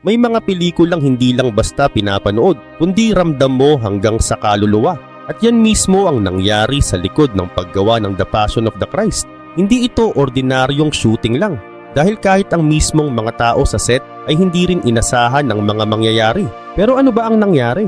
May mga pelikulang hindi lang basta pinapanood, kundi ramdam mo hanggang sa kaluluwa. At yan mismo ang nangyari sa likod ng paggawa ng The Passion of the Christ. Hindi ito ordinaryong shooting lang. Dahil kahit ang mismong mga tao sa set ay hindi rin inasahan ng mga mangyayari. Pero ano ba ang nangyari?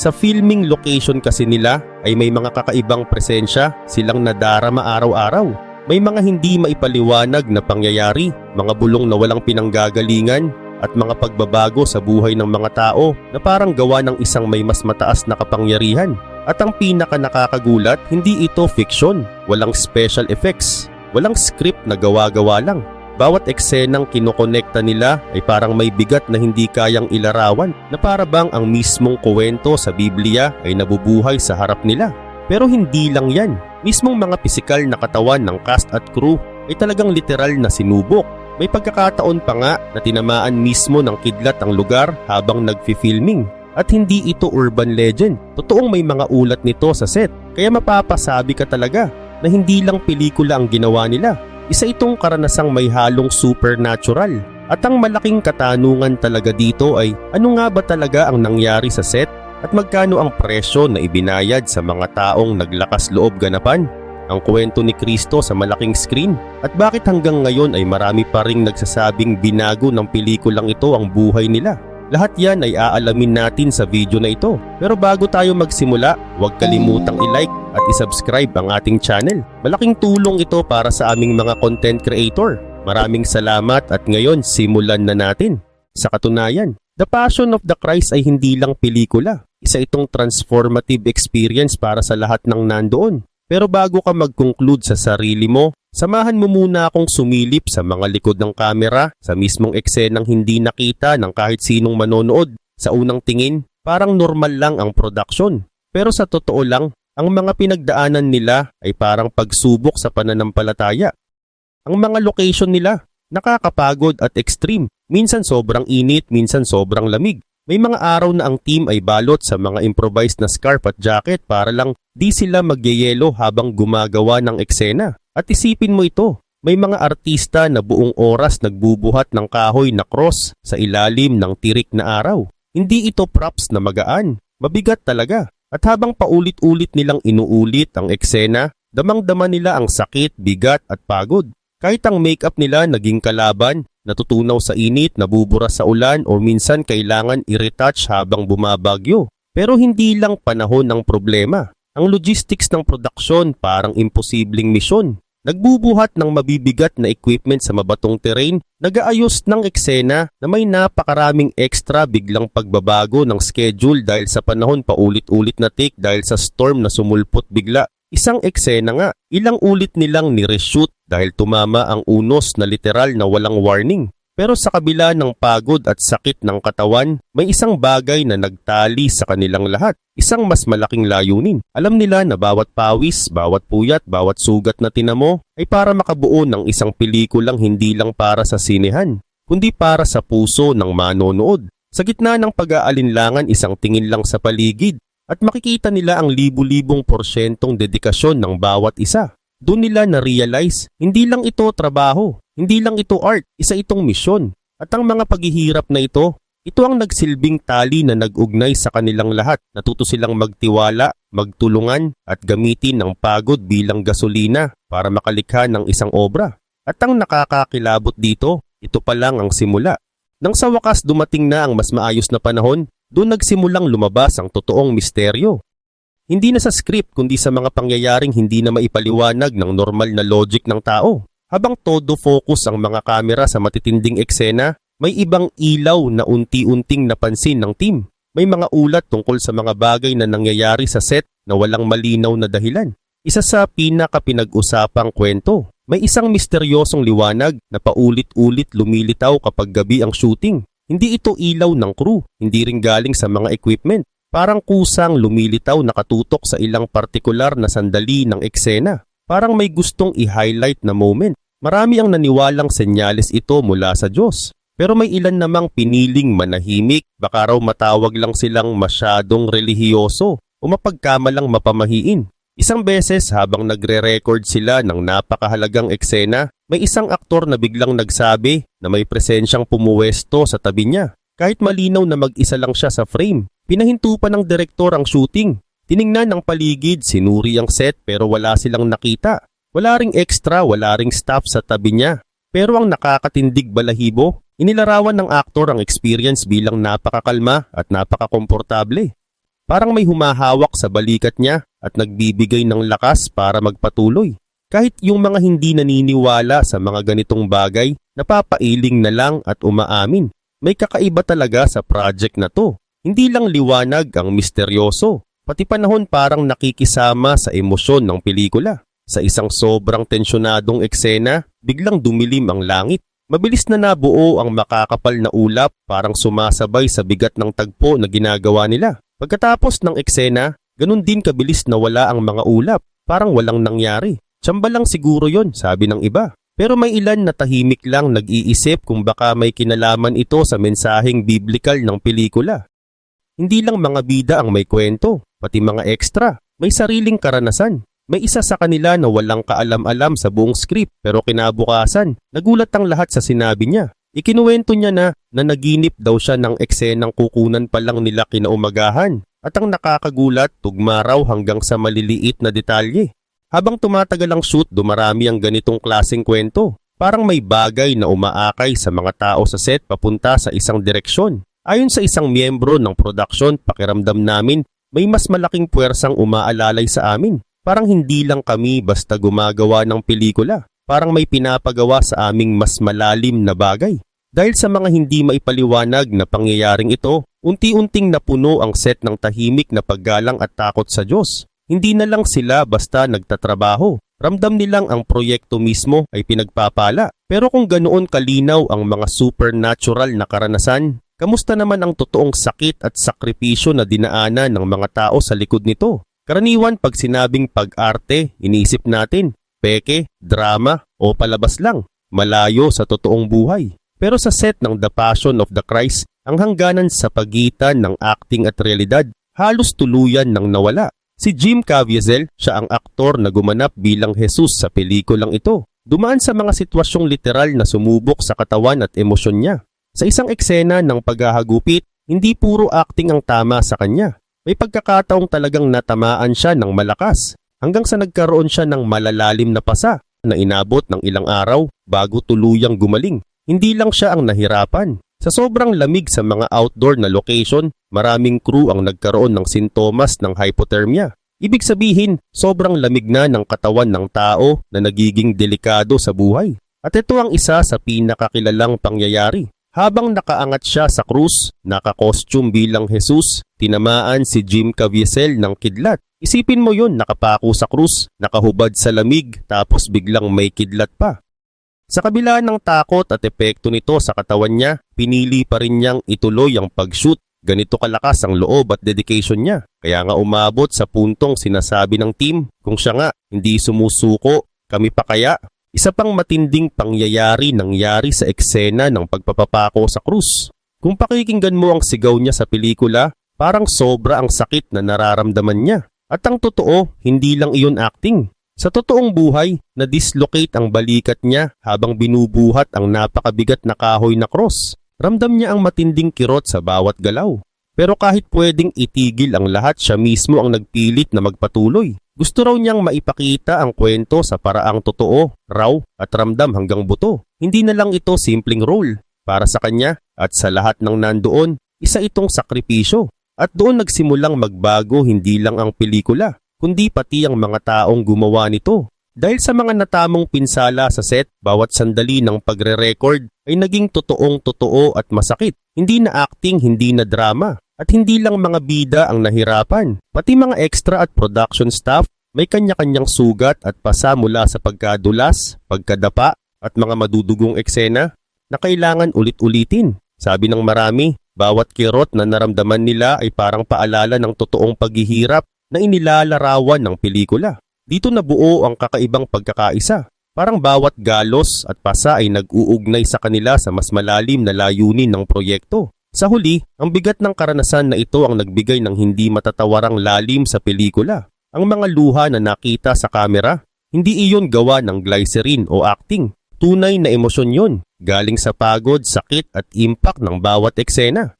Sa filming location kasi nila ay may mga kakaibang presensya silang nadarama araw-araw. May mga hindi maipaliwanag na pangyayari, mga bulong na walang pinanggagalingan, at mga pagbabago sa buhay ng mga tao na parang gawa ng isang may mas mataas na kapangyarihan. At ang pinaka nakakagulat, hindi ito fiction, walang special effects, walang script na gawa-gawa lang. Bawat eksenang kinokonekta nila ay parang may bigat na hindi kayang ilarawan na para bang ang mismong kuwento sa Biblia ay nabubuhay sa harap nila. Pero hindi lang yan. Mismong mga pisikal na katawan ng cast at crew ay talagang literal na sinubok. May pagkakataon pa nga na tinamaan mismo ng kidlat ang lugar habang nagfi-filming. At hindi ito urban legend. Totoong may mga ulat nito sa set. Kaya mapapasabi ka talaga na hindi lang pelikula ang ginawa nila. Isa itong karanasang may halong supernatural. At ang malaking katanungan talaga dito ay ano nga ba talaga ang nangyari sa set at magkano ang presyo na ibinayad sa mga taong naglakas loob ganapan? Ang kwento ni Kristo sa malaking screen at bakit hanggang ngayon ay marami pa ring nagsasabing binago ng pelikulang ito ang buhay nila. Lahat yan ay aalamin natin sa video na ito. Pero bago tayo magsimula, huwag kalimutang i-like at i-subscribe ang ating channel. Malaking tulong ito para sa aming mga content creator. Maraming salamat at ngayon simulan na natin. Sa katunayan, The Passion of the Christ ay hindi lang pelikula. Isa itong transformative experience para sa lahat ng nandoon. Pero bago ka mag-conclude sa sarili mo, samahan mo muna akong sumilip sa mga likod ng kamera sa mismong eksenang hindi nakita ng kahit sinong manonood. Sa unang tingin, parang normal lang ang production. Pero sa totoo lang, ang mga pinagdaanan nila ay parang pagsubok sa pananampalataya. Ang mga location nila, nakakapagod at extreme. Minsan sobrang init, minsan sobrang lamig. May mga araw na ang team ay balot sa mga improvised na scarf at jacket para lang di sila magyeyelo habang gumagawa ng eksena. At isipin mo ito, may mga artista na buong oras nagbubuhat ng kahoy na cross sa ilalim ng tirik na araw. Hindi ito props na magaan, mabigat talaga. At habang paulit-ulit nilang inuulit ang eksena, damang-dama nila ang sakit, bigat at pagod. Kahit ang makeup nila naging kalaban, natutunaw sa init, nabubura sa ulan o minsan kailangan i-retouch habang bumabagyo. Pero hindi lang panahon ng problema. Ang logistics ng produksyon parang imposibleng misyon. Nagbubuhat ng mabibigat na equipment sa mabatong terrain, nagaayos ng eksena na may napakaraming extra biglang pagbabago ng schedule dahil sa panahon paulit-ulit na take dahil sa storm na sumulpot bigla. Isang eksena nga, ilang ulit nilang ni-reshoot dahil tumama ang unos na literal na walang warning. Pero sa kabila ng pagod at sakit ng katawan, may isang bagay na nagtali sa kanilang lahat. Isang mas malaking layunin. Alam nila na bawat pawis, bawat puyat, bawat sugat na tinamo ay para makabuo ng isang pelikulang hindi lang para sa sinehan, kundi para sa puso ng manonood. Sa gitna ng pag-aalinlangan isang tingin lang sa paligid at makikita nila ang libu-libong porsyentong dedikasyon ng bawat isa. Doon nila na-realize, hindi lang ito trabaho, hindi lang ito art, isa itong misyon. At ang mga paghihirap na ito, ito ang nagsilbing tali na nag-ugnay sa kanilang lahat. Natuto silang magtiwala, magtulungan at gamitin ang pagod bilang gasolina para makalikha ng isang obra. At ang nakakakilabot dito, ito pa lang ang simula. Nang sa wakas dumating na ang mas maayos na panahon, doon nagsimulang lumabas ang totoong misteryo. Hindi na sa script kundi sa mga pangyayaring hindi na maipaliwanag ng normal na logic ng tao. Habang todo focus ang mga kamera sa matitinding eksena, may ibang ilaw na unti-unting napansin ng team. May mga ulat tungkol sa mga bagay na nangyayari sa set na walang malinaw na dahilan. Isa sa pinaka-pinag-usapang kwento, may isang misteryosong liwanag na paulit-ulit lumilitaw kapag gabi ang shooting. Hindi ito ilaw ng crew, hindi rin galing sa mga equipment. Parang kusang lumilitaw nakatutok sa ilang partikular na sandali ng eksena. Parang may gustong i-highlight na moment. Marami ang naniwalang senyales ito mula sa Diyos. Pero may ilan namang piniling manahimik, baka raw matawag lang silang masyadong relihiyoso o mapagkamalang mapamahiin. Isang beses habang nagre-record sila ng napakahalagang eksena, may isang aktor na biglang nagsabi na may presensyang pumuwesto sa tabi niya. Kahit malinaw na mag-isa lang siya sa frame, pinahinto pa ng direktor ang shooting. Tiningnan ng paligid, sinuri ang set pero wala silang nakita. Wala ring extra, wala ring staff sa tabi niya. Pero ang nakakatindig balahibo, inilarawan ng aktor ang experience bilang napakakalma at napakakomportable. Parang may humahawak sa balikat niya at nagbibigay ng lakas para magpatuloy. Kahit yung mga hindi naniniwala sa mga ganitong bagay, napapailing na lang at umaamin. May kakaiba talaga sa project na to. Hindi lang liwanag ang misteryoso, pati panahon parang nakikisama sa emosyon ng pelikula. Sa isang sobrang tensyonadong eksena, biglang dumilim ang langit. Mabilis na nabuo ang makakapal na ulap parang sumasabay sa bigat ng tagpo na ginagawa nila. Pagkatapos ng eksena, ganun din kabilis na wala ang mga ulap, parang walang nangyari. Tsamba lang siguro yon, sabi ng iba. Pero may ilan na tahimik lang nag-iisip kung baka may kinalaman ito sa mensaheng biblikal ng pelikula. Hindi lang mga bida ang may kwento, pati mga extra, may sariling karanasan. May isa sa kanila na walang kaalam-alam sa buong script pero kinabukasan, nagulat ang lahat sa sinabi niya. Ikinuwento niya na na naginip daw siya ng eksenang kukunan pa lang nila kinaumagahan at ang nakakagulat tugma raw hanggang sa maliliit na detalye. Habang tumatagal ang shoot, dumarami ang ganitong klaseng kwento. Parang may bagay na umaakay sa mga tao sa set papunta sa isang direksyon. Ayon sa isang miyembro ng production, pakiramdam namin may mas malaking puwersang umaalalay sa amin. Parang hindi lang kami basta gumagawa ng pelikula. Parang may pinapagawa sa aming mas malalim na bagay. Dahil sa mga hindi maipaliwanag na pangyayaring ito, unti-unting napuno ang set ng tahimik na paggalang at takot sa Diyos. Hindi na lang sila basta nagtatrabaho. Ramdam nilang ang proyekto mismo ay pinagpapala. Pero kung ganoon kalinaw ang mga supernatural na karanasan, kamusta naman ang totoong sakit at sakripisyo na dinaanan ng mga tao sa likod nito? Karaniwan pag sinabing pag-arte, iniisip natin, peke, drama o palabas lang, malayo sa totoong buhay. Pero sa set ng The Passion of the Christ, ang hangganan sa pagitan ng acting at realidad halos tuluyan ng nawala. Si Jim Caviezel, siya ang aktor na gumanap bilang Jesus sa pelikulang ito. Dumaan sa mga sitwasyong literal na sumubok sa katawan at emosyon niya. Sa isang eksena ng paghahagupit, hindi puro acting ang tama sa kanya. May pagkakataong talagang natamaan siya ng malakas hanggang sa nagkaroon siya ng malalalim na pasa na inabot ng ilang araw bago tuluyang gumaling. Hindi lang siya ang nahirapan. Sa sobrang lamig sa mga outdoor na location, maraming crew ang nagkaroon ng sintomas ng hypothermia. Ibig sabihin, sobrang lamig na ng katawan ng tao na nagiging delikado sa buhay. At ito ang isa sa pinakakilalang pangyayari. Habang nakaangat siya sa krus, nakakostume bilang Jesus, tinamaan si Jim Caviezel ng kidlat. Isipin mo yun, nakapako sa krus, nakahubad sa lamig, tapos biglang may kidlat pa. Sa kabila ng takot at epekto nito sa katawan niya, pinili pa rin niyang ituloy ang pag-shoot. Ganito kalakas ang loob at dedication niya. Kaya nga umabot sa puntong sinasabi ng team, kung siya nga hindi sumusuko, kami pa kaya isa pang matinding pangyayari nangyari sa eksena ng pagpapapako sa krus. Kung pakikinggan mo ang sigaw niya sa pelikula, parang sobra ang sakit na nararamdaman niya. At ang totoo, hindi lang iyon acting. Sa totoong buhay, na-dislocate ang balikat niya habang binubuhat ang napakabigat na kahoy na cross. Ramdam niya ang matinding kirot sa bawat galaw. Pero kahit pwedeng itigil ang lahat, siya mismo ang nagpilit na magpatuloy. Gusto raw niyang maipakita ang kwento sa paraang totoo, raw at ramdam hanggang buto. Hindi na lang ito simpleng role. Para sa kanya at sa lahat ng nandoon, isa itong sakripisyo. At doon nagsimulang magbago hindi lang ang pelikula, kundi pati ang mga taong gumawa nito. Dahil sa mga natamong pinsala sa set, bawat sandali ng pagre-record ay naging totoong totoo at masakit. Hindi na acting, hindi na drama. At hindi lang mga bida ang nahirapan, pati mga extra at production staff may kanya-kanyang sugat at pasa mula sa pagkadulas, pagkadapa at mga madudugong eksena na kailangan ulit-ulitin. Sabi ng marami, bawat kirot na naramdaman nila ay parang paalala ng totoong paghihirap na inilalarawan ng pelikula. Dito nabuo ang kakaibang pagkakaisa. Parang bawat galos at pasa ay nag-uugnay sa kanila sa mas malalim na layunin ng proyekto. Sa huli, ang bigat ng karanasan na ito ang nagbigay ng hindi matatawarang lalim sa pelikula. Ang mga luha na nakita sa kamera, hindi iyon gawa ng glycerin o acting. Tunay na emosyon yun, galing sa pagod, sakit at impact ng bawat eksena.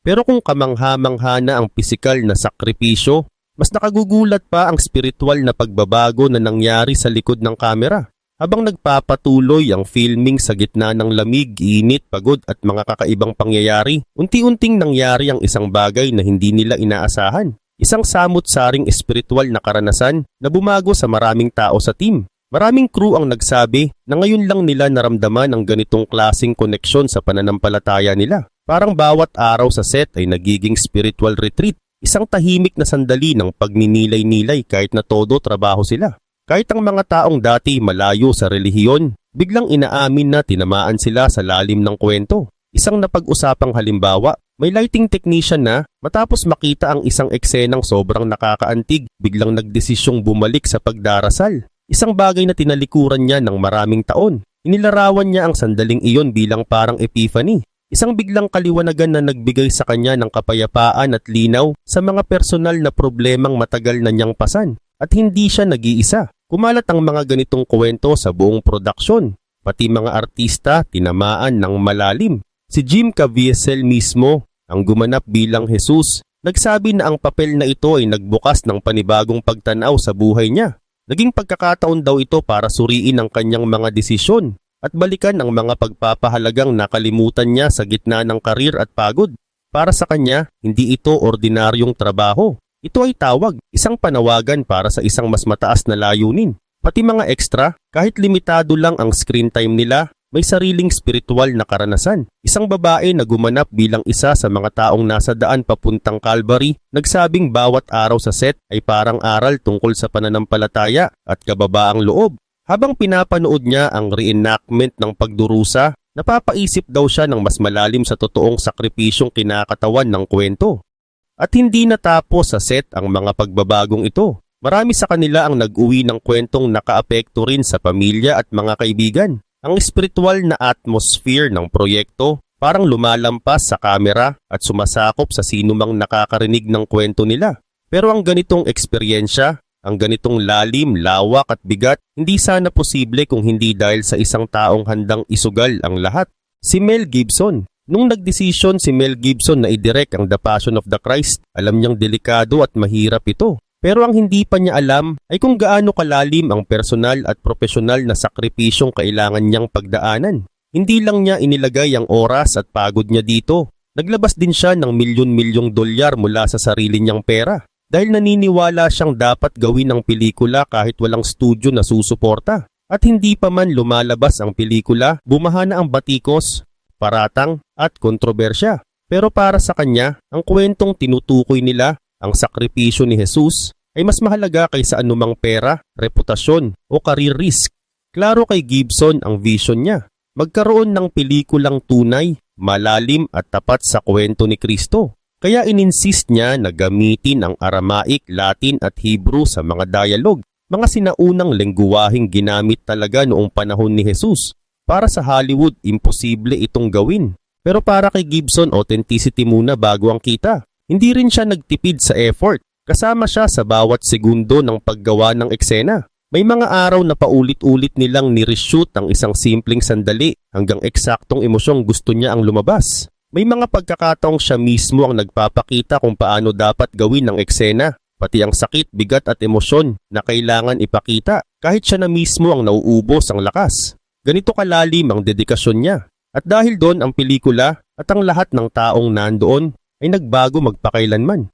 Pero kung kamangha-mangha na ang pisikal na sakripisyo, mas nakagugulat pa ang spiritual na pagbabago na nangyari sa likod ng kamera. Habang nagpapatuloy ang filming sa gitna ng lamig, init, pagod at mga kakaibang pangyayari, unti-unting nangyari ang isang bagay na hindi nila inaasahan. Isang samot-saring espiritual na karanasan na bumago sa maraming tao sa team. Maraming crew ang nagsabi na ngayon lang nila naramdaman ang ganitong klasing koneksyon sa pananampalataya nila. Parang bawat araw sa set ay nagiging spiritual retreat. Isang tahimik na sandali ng pagninilay-nilay kahit na todo trabaho sila. Kahit ang mga taong dati malayo sa relihiyon, biglang inaamin na tinamaan sila sa lalim ng kwento. Isang napag-usapang halimbawa, may lighting technician na matapos makita ang isang eksenang sobrang nakakaantig, biglang nagdesisyong bumalik sa pagdarasal. Isang bagay na tinalikuran niya ng maraming taon. Inilarawan niya ang sandaling iyon bilang parang epiphany. Isang biglang kaliwanagan na nagbigay sa kanya ng kapayapaan at linaw sa mga personal na problemang matagal na niyang pasan. At hindi siya nag-iisa. Kumalat ang mga ganitong kwento sa buong produksyon. Pati mga artista tinamaan ng malalim. Si Jim Caviezel mismo, ang gumanap bilang Jesus, nagsabi na ang papel na ito ay nagbukas ng panibagong pagtanaw sa buhay niya. Naging pagkakataon daw ito para suriin ang kanyang mga desisyon at balikan ang mga pagpapahalagang nakalimutan niya sa gitna ng karir at pagod. Para sa kanya, hindi ito ordinaryong trabaho. Ito ay tawag, isang panawagan para sa isang mas mataas na layunin. Pati mga extra, kahit limitado lang ang screen time nila, may sariling spiritual na karanasan. Isang babae na gumanap bilang isa sa mga taong nasa daan papuntang Calvary, nagsabing bawat araw sa set ay parang aral tungkol sa pananampalataya at kababaang loob. Habang pinapanood niya ang reenactment ng pagdurusa, napapaisip daw siya ng mas malalim sa totoong sakripisyong kinakatawan ng kwento. At hindi natapos sa set ang mga pagbabagong ito. Marami sa kanila ang nag-uwi ng kwentong nakaapekto rin sa pamilya at mga kaibigan. Ang espiritual na atmosphere ng proyekto parang lumalampas sa kamera at sumasakop sa sinumang nakakarinig ng kwento nila. Pero ang ganitong eksperyensya, ang ganitong lalim, lawak at bigat, hindi sana posible kung hindi dahil sa isang taong handang isugal ang lahat. Si Mel Gibson, Nung nagdesisyon si Mel Gibson na idirect ang The Passion of the Christ, alam niyang delikado at mahirap ito. Pero ang hindi pa niya alam ay kung gaano kalalim ang personal at profesional na sakripisyong kailangan niyang pagdaanan. Hindi lang niya inilagay ang oras at pagod niya dito. Naglabas din siya ng milyon-milyong dolyar mula sa sarili niyang pera dahil naniniwala siyang dapat gawin ang pelikula kahit walang studio na susuporta. At hindi pa man lumalabas ang pelikula, bumaha na ang batikos paratang at kontrobersya. Pero para sa kanya, ang kwentong tinutukoy nila, ang sakripisyo ni Jesus, ay mas mahalaga kaysa anumang pera, reputasyon o career risk. Klaro kay Gibson ang vision niya. Magkaroon ng pelikulang tunay, malalim at tapat sa kwento ni Kristo. Kaya ininsist niya na gamitin ang Aramaic, Latin at Hebrew sa mga dialogue, mga sinaunang lengguwaheng ginamit talaga noong panahon ni Jesus para sa Hollywood, imposible itong gawin. Pero para kay Gibson, authenticity muna bago ang kita. Hindi rin siya nagtipid sa effort. Kasama siya sa bawat segundo ng paggawa ng eksena. May mga araw na paulit-ulit nilang nireshoot ang isang simpleng sandali hanggang eksaktong emosyong gusto niya ang lumabas. May mga pagkakataong siya mismo ang nagpapakita kung paano dapat gawin ang eksena, pati ang sakit, bigat at emosyon na kailangan ipakita kahit siya na mismo ang nauubos ang lakas. Ganito kalalim ang dedikasyon niya. At dahil doon ang pelikula at ang lahat ng taong nandoon ay nagbago magpakailanman.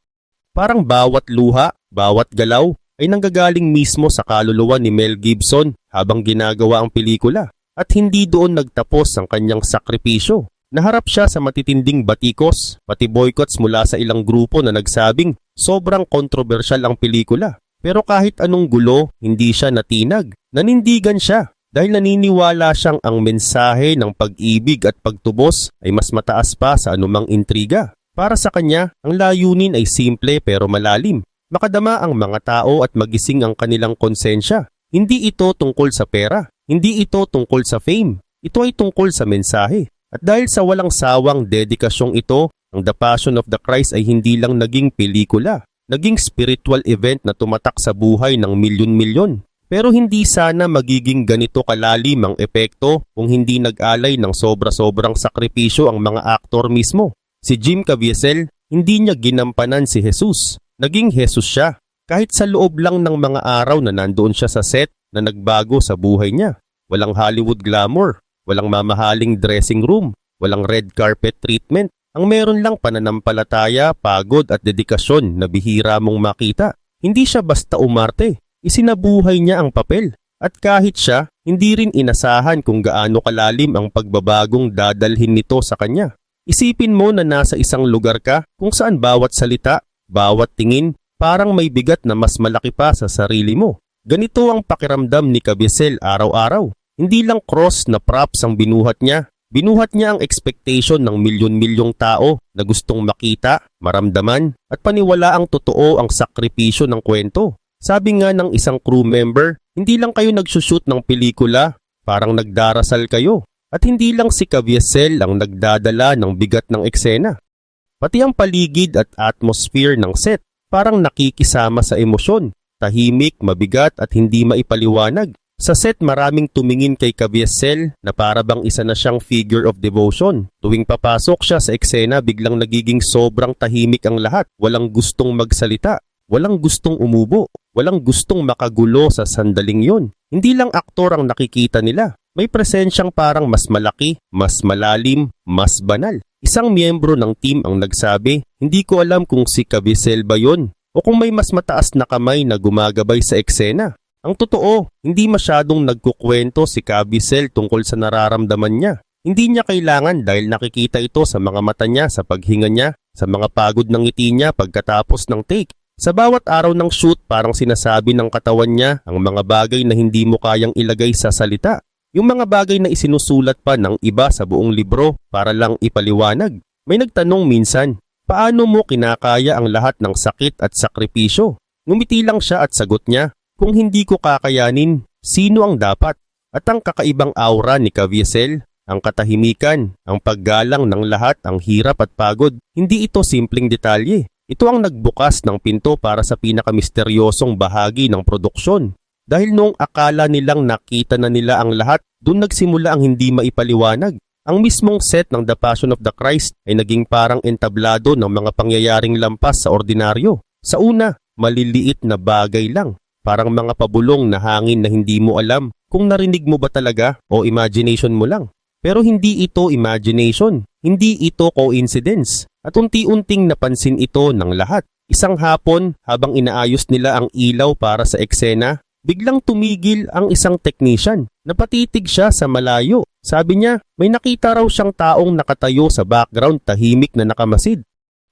Parang bawat luha, bawat galaw ay nanggagaling mismo sa kaluluwa ni Mel Gibson habang ginagawa ang pelikula. At hindi doon nagtapos ang kanyang sakripisyo. Naharap siya sa matitinding batikos, pati boycotts mula sa ilang grupo na nagsabing sobrang kontrobersyal ang pelikula. Pero kahit anong gulo, hindi siya natinag. Nanindigan siya dahil naniniwala siyang ang mensahe ng pag-ibig at pagtubos ay mas mataas pa sa anumang intriga. Para sa kanya, ang layunin ay simple pero malalim. Makadama ang mga tao at magising ang kanilang konsensya. Hindi ito tungkol sa pera. Hindi ito tungkol sa fame. Ito ay tungkol sa mensahe. At dahil sa walang sawang dedikasyong ito, ang The Passion of the Christ ay hindi lang naging pelikula. Naging spiritual event na tumatak sa buhay ng milyon-milyon. Pero hindi sana magiging ganito kalalim ang epekto kung hindi nag-alay ng sobra-sobrang sakripisyo ang mga aktor mismo. Si Jim Caviezel, hindi niya ginampanan si Jesus. Naging Jesus siya. Kahit sa loob lang ng mga araw na nandoon siya sa set na nagbago sa buhay niya. Walang Hollywood glamour, walang mamahaling dressing room, walang red carpet treatment. Ang meron lang pananampalataya, pagod at dedikasyon na bihira mong makita. Hindi siya basta umarte, isinabuhay niya ang papel. At kahit siya, hindi rin inasahan kung gaano kalalim ang pagbabagong dadalhin nito sa kanya. Isipin mo na nasa isang lugar ka kung saan bawat salita, bawat tingin, parang may bigat na mas malaki pa sa sarili mo. Ganito ang pakiramdam ni Kabisel araw-araw. Hindi lang cross na props ang binuhat niya, Binuhat niya ang expectation ng milyon-milyong tao na gustong makita, maramdaman, at paniwala ang totoo ang sakripisyo ng kwento. Sabi nga ng isang crew member, hindi lang kayo nagsushoot ng pelikula, parang nagdarasal kayo. At hindi lang si Caviezel ang nagdadala ng bigat ng eksena. Pati ang paligid at atmosphere ng set, parang nakikisama sa emosyon, tahimik, mabigat at hindi maipaliwanag. Sa set maraming tumingin kay Caviezel na para bang isa na siyang figure of devotion. Tuwing papasok siya sa eksena biglang nagiging sobrang tahimik ang lahat. Walang gustong magsalita. Walang gustong umubo. Walang gustong makagulo sa sandaling yon. Hindi lang aktor ang nakikita nila. May presensyang parang mas malaki, mas malalim, mas banal. Isang miyembro ng team ang nagsabi, hindi ko alam kung si Caviezel ba yon o kung may mas mataas na kamay na gumagabay sa eksena. Ang totoo, hindi masyadong nagkukwento si Cabisel tungkol sa nararamdaman niya. Hindi niya kailangan dahil nakikita ito sa mga mata niya sa paghinga niya, sa mga pagod ng ngiti niya pagkatapos ng take. Sa bawat araw ng shoot parang sinasabi ng katawan niya ang mga bagay na hindi mo kayang ilagay sa salita. Yung mga bagay na isinusulat pa ng iba sa buong libro para lang ipaliwanag. May nagtanong minsan, paano mo kinakaya ang lahat ng sakit at sakripisyo? Ngumiti lang siya at sagot niya, kung hindi ko kakayanin, sino ang dapat? At ang kakaibang aura ni Caviezel, ang katahimikan, ang paggalang ng lahat, ang hirap at pagod, hindi ito simpleng detalye. Ito ang nagbukas ng pinto para sa pinakamisteryosong bahagi ng produksyon. Dahil noong akala nilang nakita na nila ang lahat, doon nagsimula ang hindi maipaliwanag. Ang mismong set ng The Passion of the Christ ay naging parang entablado ng mga pangyayaring lampas sa ordinaryo. Sa una, maliliit na bagay lang. Parang mga pabulong na hangin na hindi mo alam kung narinig mo ba talaga o imagination mo lang. Pero hindi ito imagination, hindi ito coincidence. At unti-unting napansin ito ng lahat. Isang hapon, habang inaayos nila ang ilaw para sa eksena, biglang tumigil ang isang technician. Napatitig siya sa malayo. Sabi niya, may nakita raw siyang taong nakatayo sa background tahimik na nakamasid.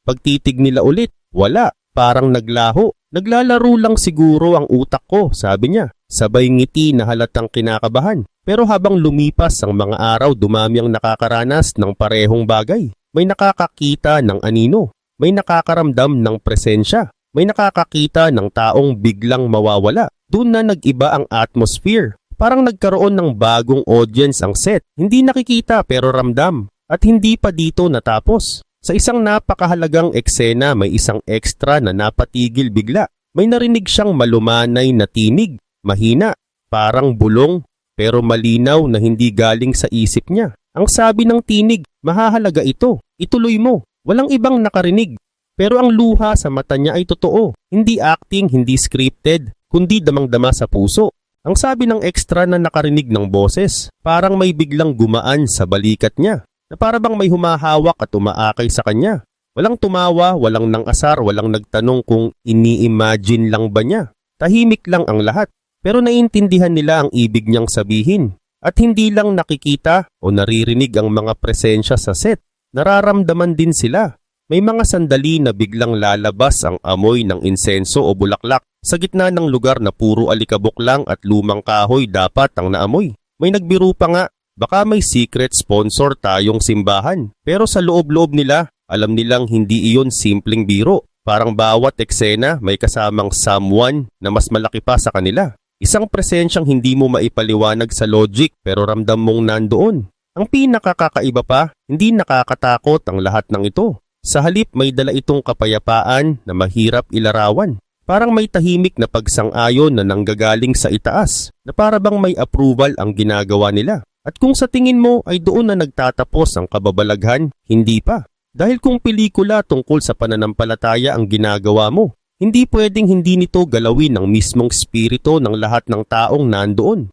Pagtitig nila ulit, wala, parang naglaho. Naglalaro lang siguro ang utak ko, sabi niya. Sabay ngiti na halatang kinakabahan. Pero habang lumipas ang mga araw, dumami ang nakakaranas ng parehong bagay. May nakakakita ng anino. May nakakaramdam ng presensya. May nakakakita ng taong biglang mawawala. Doon na nag-iba ang atmosphere. Parang nagkaroon ng bagong audience ang set. Hindi nakikita pero ramdam. At hindi pa dito natapos. Sa isang napakahalagang eksena may isang extra na napatigil bigla. May narinig siyang malumanay na tinig, mahina, parang bulong, pero malinaw na hindi galing sa isip niya. Ang sabi ng tinig, mahahalaga ito, ituloy mo, walang ibang nakarinig. Pero ang luha sa mata niya ay totoo, hindi acting, hindi scripted, kundi damang-dama sa puso. Ang sabi ng extra na nakarinig ng boses, parang may biglang gumaan sa balikat niya na para bang may humahawak at umaakay sa kanya. Walang tumawa, walang nang asar, walang nagtanong kung ini-imagine lang ba niya. Tahimik lang ang lahat, pero naiintindihan nila ang ibig niyang sabihin. At hindi lang nakikita o naririnig ang mga presensya sa set, nararamdaman din sila. May mga sandali na biglang lalabas ang amoy ng insenso o bulaklak sa gitna ng lugar na puro alikabok lang at lumang kahoy dapat ang naamoy. May nagbiro pa nga Baka may secret sponsor tayong simbahan. Pero sa loob-loob nila, alam nilang hindi iyon simpleng biro. Parang bawat eksena may kasamang someone na mas malaki pa sa kanila. Isang presensyang hindi mo maipaliwanag sa logic pero ramdam mong nandoon. Ang pinakakakaiba pa, hindi nakakatakot ang lahat ng ito. Sa halip may dala itong kapayapaan na mahirap ilarawan. Parang may tahimik na pagsang-ayon na nanggagaling sa itaas na para bang may approval ang ginagawa nila. At kung sa tingin mo ay doon na nagtatapos ang kababalaghan, hindi pa. Dahil kung pelikula tungkol sa pananampalataya ang ginagawa mo, hindi pwedeng hindi nito galawin ang mismong spirito ng lahat ng taong nandoon.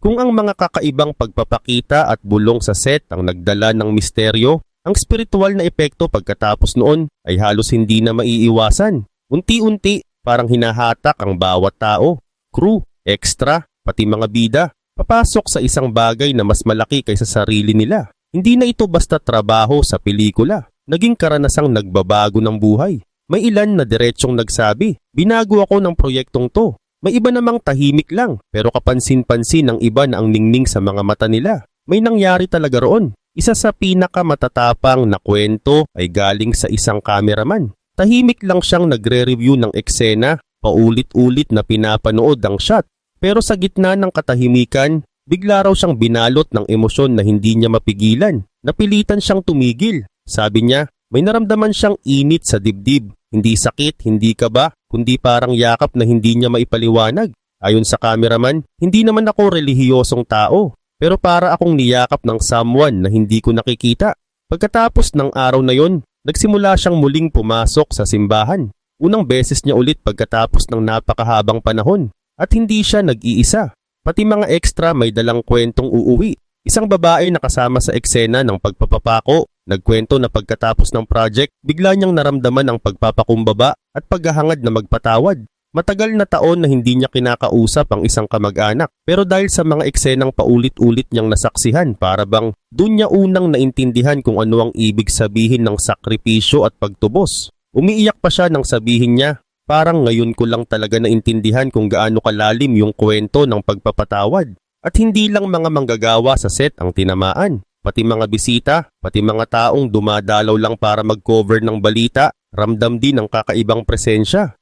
Kung ang mga kakaibang pagpapakita at bulong sa set ang nagdala ng misteryo, ang spiritual na epekto pagkatapos noon ay halos hindi na maiiwasan. Unti-unti, parang hinahatak ang bawat tao, crew, extra, pati mga bida, papasok sa isang bagay na mas malaki kaysa sarili nila. Hindi na ito basta trabaho sa pelikula, naging karanasang nagbabago ng buhay. May ilan na diretsyong nagsabi, binago ako ng proyektong to. May iba namang tahimik lang, pero kapansin-pansin ng iba na ang ningning sa mga mata nila. May nangyari talaga roon. Isa sa pinakamatatapang na kwento ay galing sa isang cameraman. Tahimik lang siyang nagre-review ng eksena, paulit-ulit na pinapanood ang shot. Pero sa gitna ng katahimikan, bigla raw siyang binalot ng emosyon na hindi niya mapigilan. Napilitan siyang tumigil. Sabi niya, may naramdaman siyang init sa dibdib. Hindi sakit, hindi kaba, kundi parang yakap na hindi niya maipaliwanag. Ayon sa cameraman, hindi naman ako relihiyosong tao, pero para akong niyakap ng someone na hindi ko nakikita. Pagkatapos ng araw na yon, nagsimula siyang muling pumasok sa simbahan. Unang beses niya ulit pagkatapos ng napakahabang panahon. At hindi siya nag-iisa. Pati mga extra may dalang kwentong uuwi. Isang babae na kasama sa eksena ng pagpapapako, nagkwento na pagkatapos ng project, bigla niyang naramdaman ang pagpapakumbaba at paghahangad na magpatawad. Matagal na taon na hindi niya kinakausap ang isang kamag-anak pero dahil sa mga eksenang paulit-ulit niyang nasaksihan para bang doon niya unang naintindihan kung ano ang ibig sabihin ng sakripisyo at pagtubos. Umiiyak pa siya nang sabihin niya, parang ngayon ko lang talaga naintindihan kung gaano kalalim yung kwento ng pagpapatawad. At hindi lang mga manggagawa sa set ang tinamaan, pati mga bisita, pati mga taong dumadalaw lang para mag-cover ng balita, ramdam din ang kakaibang presensya.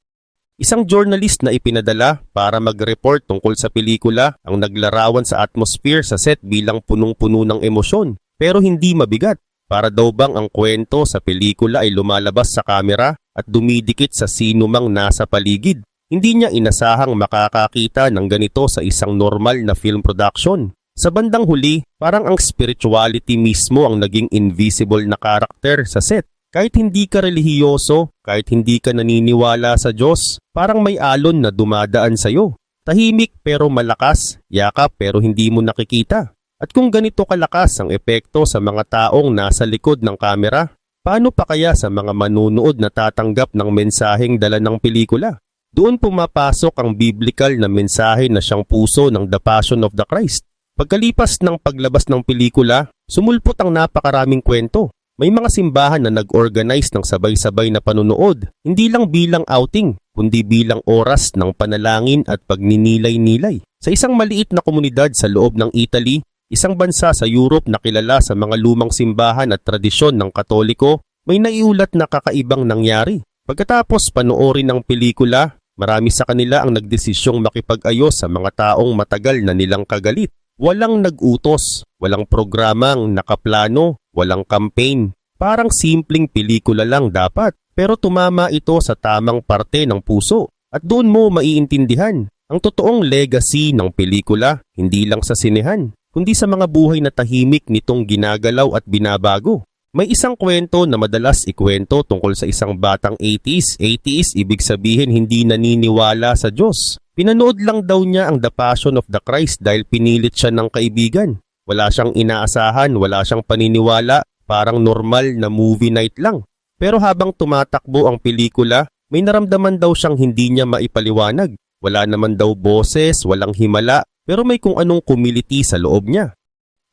Isang journalist na ipinadala para mag-report tungkol sa pelikula ang naglarawan sa atmosphere sa set bilang punong-puno ng emosyon pero hindi mabigat. Para daw bang ang kwento sa pelikula ay lumalabas sa kamera at dumidikit sa sino mang nasa paligid. Hindi niya inasahang makakakita ng ganito sa isang normal na film production. Sa bandang huli, parang ang spirituality mismo ang naging invisible na karakter sa set. Kahit hindi ka relihiyoso, kahit hindi ka naniniwala sa Diyos, parang may alon na dumadaan sa iyo. Tahimik pero malakas, yakap pero hindi mo nakikita. At kung ganito kalakas ang epekto sa mga taong nasa likod ng kamera, paano pa kaya sa mga manunood na tatanggap ng mensaheng dala ng pelikula? Doon pumapasok ang biblical na mensahe na siyang puso ng The Passion of the Christ. Pagkalipas ng paglabas ng pelikula, sumulpot ang napakaraming kwento. May mga simbahan na nag-organize ng sabay-sabay na panunood, hindi lang bilang outing, kundi bilang oras ng panalangin at pagninilay-nilay. Sa isang maliit na komunidad sa loob ng Italy, isang bansa sa Europe na kilala sa mga lumang simbahan at tradisyon ng Katoliko, may naiulat na kakaibang nangyari. Pagkatapos panoorin ng pelikula, marami sa kanila ang nagdesisyong makipag-ayos sa mga taong matagal na nilang kagalit. Walang nag-utos, walang programang nakaplano, walang campaign. Parang simpleng pelikula lang dapat. Pero tumama ito sa tamang parte ng puso. At doon mo maiintindihan ang totoong legacy ng pelikula, hindi lang sa sinehan, kundi sa mga buhay na tahimik nitong ginagalaw at binabago. May isang kwento na madalas ikwento tungkol sa isang batang 80s. 80s ibig sabihin hindi naniniwala sa Diyos. Pinanood lang daw niya ang The Passion of the Christ dahil pinilit siya ng kaibigan. Wala siyang inaasahan, wala siyang paniniwala, parang normal na movie night lang. Pero habang tumatakbo ang pelikula, may naramdaman daw siyang hindi niya maipaliwanag. Wala naman daw boses, walang himala, pero may kung anong kumiliti sa loob niya.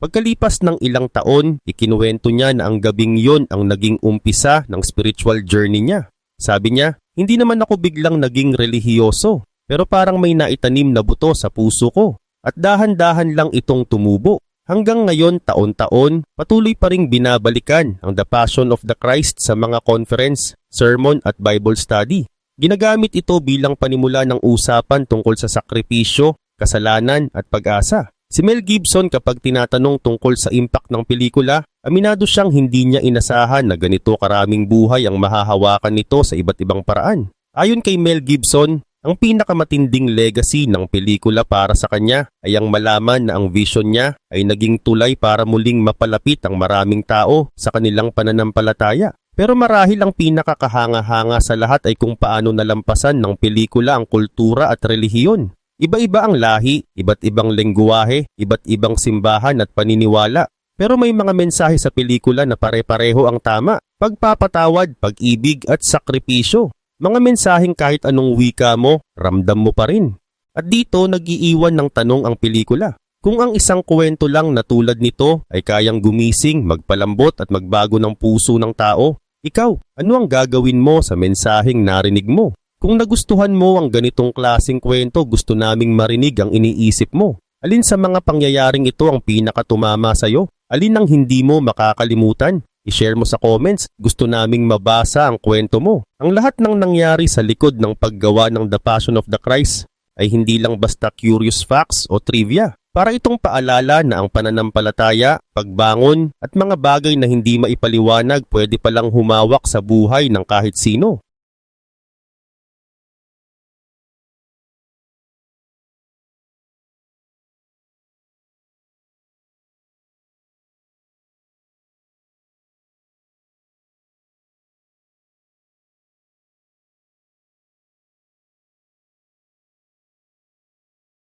Pagkalipas ng ilang taon, ikinuwento niya na ang gabing yon ang naging umpisa ng spiritual journey niya. Sabi niya, hindi naman ako biglang naging relihiyoso, pero parang may naitanim na buto sa puso ko at dahan-dahan lang itong tumubo. Hanggang ngayon taon-taon, patuloy pa ring binabalikan ang The Passion of the Christ sa mga conference, sermon at Bible study. Ginagamit ito bilang panimula ng usapan tungkol sa sakripisyo, kasalanan at pag-asa. Si Mel Gibson kapag tinatanong tungkol sa impact ng pelikula, aminado siyang hindi niya inasahan na ganito karaming buhay ang mahahawakan nito sa iba't ibang paraan. Ayon kay Mel Gibson, ang pinakamatinding legacy ng pelikula para sa kanya ay ang malaman na ang vision niya ay naging tulay para muling mapalapit ang maraming tao sa kanilang pananampalataya. Pero marahil ang pinakakahanga-hanga sa lahat ay kung paano nalampasan ng pelikula ang kultura at relihiyon. Iba-iba ang lahi, iba't ibang lengguwahe, iba't ibang simbahan at paniniwala. Pero may mga mensahe sa pelikula na pare-pareho ang tama, pagpapatawad, pag-ibig at sakripisyo. Mga mensaheng kahit anong wika mo, ramdam mo pa rin. At dito nagiiwan ng tanong ang pelikula. Kung ang isang kwento lang na tulad nito ay kayang gumising, magpalambot at magbago ng puso ng tao, ikaw, ano ang gagawin mo sa mensaheng narinig mo? Kung nagustuhan mo ang ganitong klasing kwento, gusto naming marinig ang iniisip mo. Alin sa mga pangyayaring ito ang pinakatumama sa iyo? Alin ang hindi mo makakalimutan? I-share mo sa comments. Gusto naming mabasa ang kwento mo. Ang lahat ng nangyari sa likod ng paggawa ng The Passion of the Christ ay hindi lang basta curious facts o trivia. Para itong paalala na ang pananampalataya, pagbangon at mga bagay na hindi maipaliwanag pwede palang humawak sa buhay ng kahit sino.